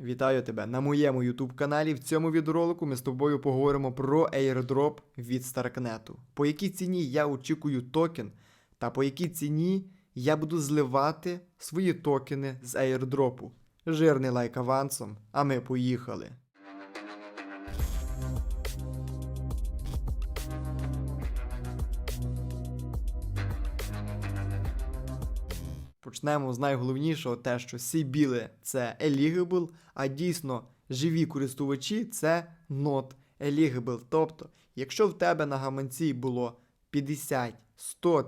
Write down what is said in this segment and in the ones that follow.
Вітаю тебе на моєму YouTube каналі. В цьому відеоролику ми з тобою поговоримо про airdrop від Starknet. По якій ціні я очікую токен, та по якій ціні я буду зливати свої токени з airdrop. Жирний лайк авансом, а ми поїхали. Почнемо з найголовнішого, те, що сібіли це eligible, а дійсно живі користувачі це not eligible. Тобто, якщо в тебе на гаманці було 50-100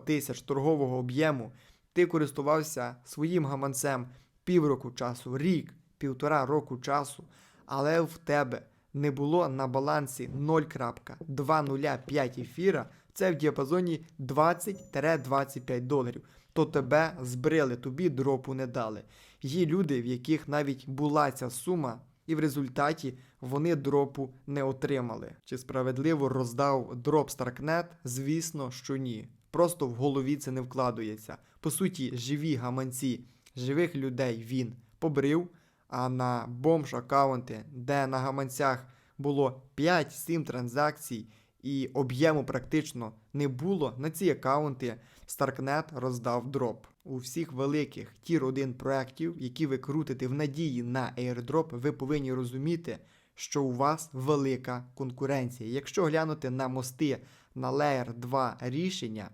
тисяч торгового об'єму, ти користувався своїм гаманцем півроку часу, рік, півтора року часу, але в тебе не було на балансі 0.205 ефіра, це в діапазоні 20-25 доларів то тебе збрили, тобі дропу не дали. Є люди, в яких навіть була ця сума, і в результаті вони дропу не отримали. Чи справедливо роздав дроп Старкнет? Звісно, що ні. Просто в голові це не вкладується. По суті, живі гаманці, живих людей він побрив, а на бомж аккаунти, де на гаманцях було 5-7 транзакцій і об'єму практично не було, на ці аккаунти Starknet роздав дроп. У всіх великих тір 1 проєктів, які ви крутите в надії на airdrop, ви повинні розуміти, що у вас велика конкуренція. Якщо глянути на мости на Layer 2 рішення,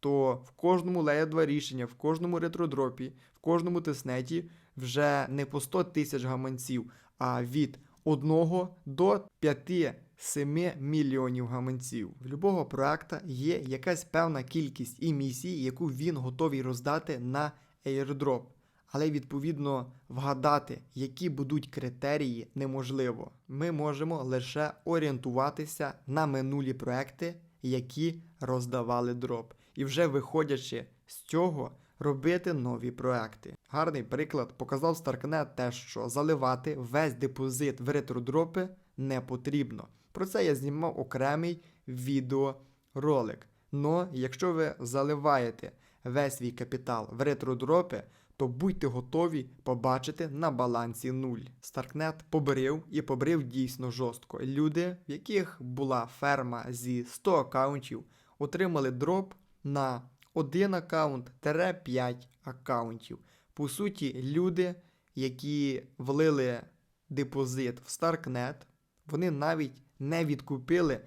то в кожному Layer 2 рішення, в кожному ретродропі, в кожному теснеті вже не по 100 тисяч гаманців, а від 1 до 5 7 мільйонів гаманців. В любого проекта є якась певна кількість емісій, яку він готовий роздати на airdrop. Але відповідно вгадати, які будуть критерії, неможливо. Ми можемо лише орієнтуватися на минулі проекти, які роздавали дроп. І вже виходячи з цього, робити нові проекти. Гарний приклад показав Starknet те, що заливати весь депозит в ретродропи не потрібно. Про це я знімав окремий відеоролик. Но якщо ви заливаєте весь свій капітал в ретродропи, то будьте готові побачити на балансі нуль. Старкнет побрив і побрив дійсно жорстко. Люди, в яких була ферма зі 100 аккаунтів, отримали дроп на 1 аккаунт 5 аккаунтів. По суті, люди, які влили депозит в Starknet, вони навіть не відкупили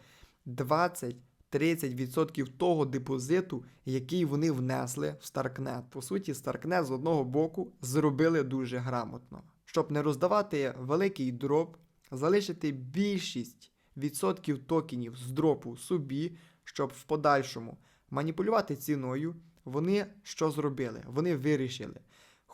20-30% того депозиту, який вони внесли в Starknet. По суті, Starknet з одного боку зробили дуже грамотно. Щоб не роздавати великий дроп, залишити більшість відсотків токенів з дропу собі, щоб в подальшому маніпулювати ціною, вони що зробили? Вони вирішили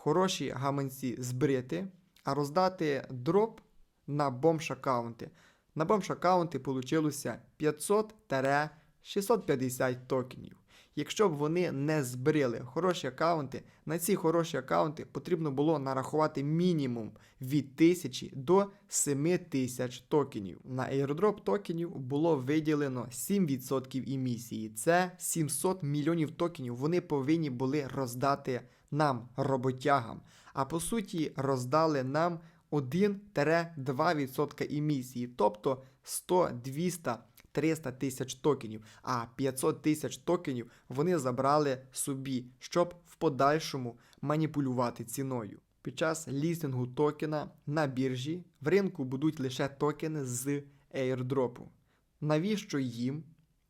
хороші гаманці збрити, а роздати дроп на бомж аккаунти. На бомж аккаунти получилося 500-650 токенів. Якщо б вони не збрили хороші аккаунти, на ці хороші аккаунти потрібно було нарахувати мінімум від 1000 до 7000 токенів. На airdrop токенів було виділено 7% емісії. Це 700 мільйонів токенів. Вони повинні були роздати нам, роботягам. А по суті, роздали нам 1-2% емісії, тобто 100, 200, 300 тисяч токенів, а 500 тисяч токенів вони забрали собі, щоб в подальшому маніпулювати ціною. Під час лістингу токена на біржі в ринку будуть лише токени з airdropу. Навіщо їм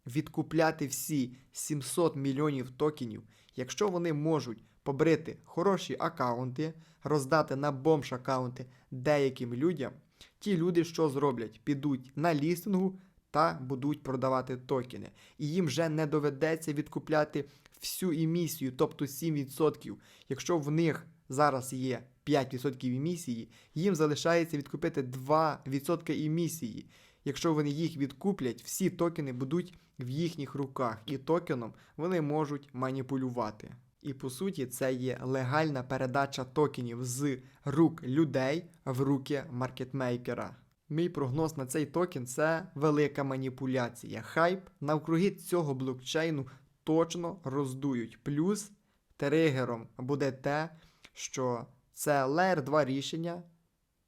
відкупляти всі 700 мільйонів токенів, якщо вони можуть побрити хороші аккаунти, роздати на бомж аккаунти деяким людям, ті люди, що зроблять, підуть на лістингу та будуть продавати токени. І їм вже не доведеться відкупляти всю емісію, тобто 7%. Якщо в них зараз є 5% емісії, їм залишається відкупити 2% емісії. Якщо вони їх відкуплять, всі токени будуть в їхніх руках, і токеном вони можуть маніпулювати. І по суті, це є легальна передача токенів з рук людей в руки маркетмейкера. Мій прогноз на цей токен це велика маніпуляція. Хайп навкруги цього блокчейну точно роздують. Плюс тригером буде те, що це Layer 2 рішення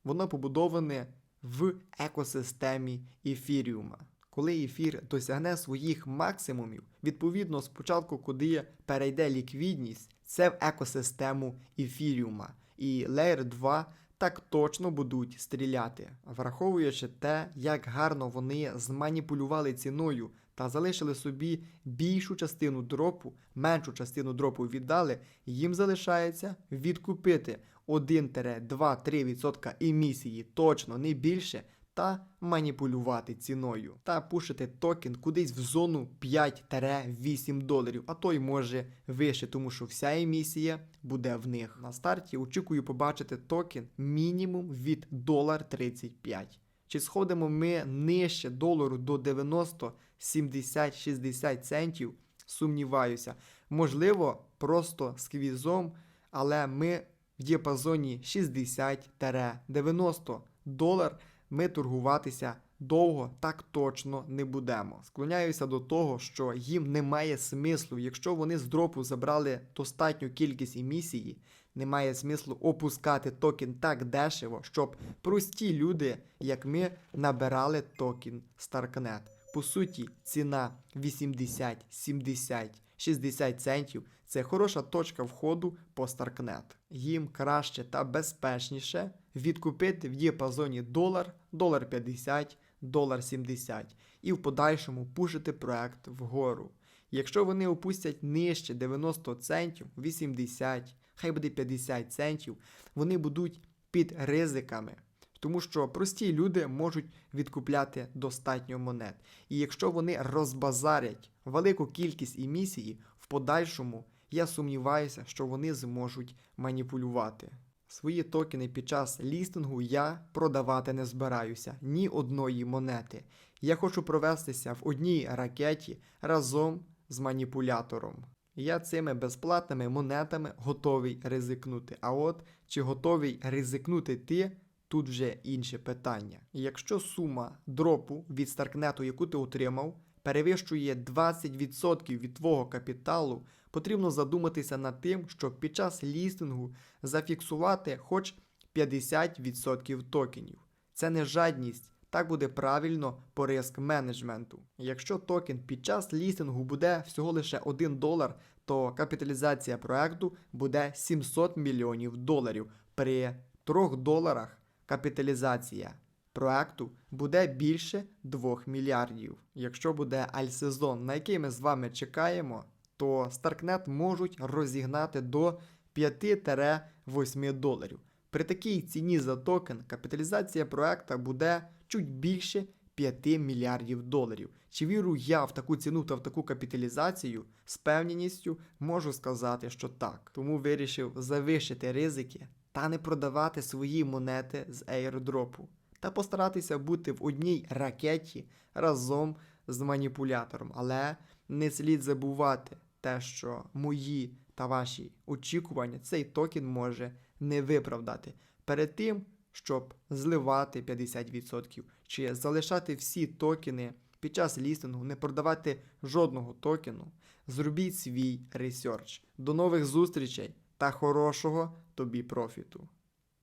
воно побудоване в екосистемі ефіріума. Коли ефір досягне своїх максимумів, відповідно, спочатку, куди перейде ліквідність, це в екосистему ефіріума. І Layer 2 так точно будуть стріляти, враховуючи те, як гарно вони зманіпулювали ціною та залишили собі більшу частину дропу, меншу частину дропу віддали, їм залишається відкупити 1-2-3% емісії, точно не більше, та маніпулювати ціною, та пушити токен кудись в зону 5-8 доларів, а то й може вище, тому що вся емісія буде в них. На старті очікую побачити токен мінімум від долар 35. Чи сходимо ми нижче долару до 90, 70, 60 центів? Сумніваюся. Можливо, просто сквізом, але ми в діапазоні 60-90 долар ми торгуватися довго так точно не будемо. Склоняюся до того, що їм немає смислу, якщо вони з дропу забрали достатню кількість емісії, немає смислу опускати токен так дешево, щоб прості люди, як ми, набирали токен Starknet. По суті, ціна 80, 70, 60 центів це хороша точка входу по Starknet. Їм краще та безпечніше відкупити в діапазоні долар, долар 50, долар 70 і в подальшому пушити проект вгору. Якщо вони опустять нижче 90 центів, 80, хай буде 50 центів, вони будуть під ризиками. Тому що прості люди можуть відкупляти достатньо монет. І якщо вони розбазарять велику кількість емісії, в подальшому я сумніваюся, що вони зможуть маніпулювати. Свої токени під час лістингу я продавати не збираюся ні одної монети. Я хочу провестися в одній ракеті разом з маніпулятором. Я цими безплатними монетами готовий ризикнути. А от чи готовий ризикнути ти, тут вже інше питання. Якщо сума дропу від Старкнету, яку ти отримав, перевищує 20% від твого капіталу, потрібно задуматися над тим, щоб під час лістингу зафіксувати хоч 50% токенів. Це не жадність, так буде правильно по риск менеджменту. Якщо токен під час лістингу буде всього лише 1 долар, то капіталізація проекту буде 700 мільйонів доларів. При 3 доларах капіталізація проекту буде більше 2 мільярдів. Якщо буде альсезон, на який ми з вами чекаємо, то Starknet можуть розігнати до 5-8 доларів. При такій ціні за токен капіталізація проекта буде чуть більше 5 мільярдів доларів. Чи вірю я в таку ціну та в таку капіталізацію? З певністю можу сказати, що так. Тому вирішив завищити ризики та не продавати свої монети з аірдропу. Та постаратися бути в одній ракеті разом з маніпулятором. Але не слід забувати те, що мої та ваші очікування цей токен може не виправдати. Перед тим, щоб зливати 50% чи залишати всі токени під час лістингу, не продавати жодного токену, зробіть свій ресерч. До нових зустрічей та хорошого тобі профіту!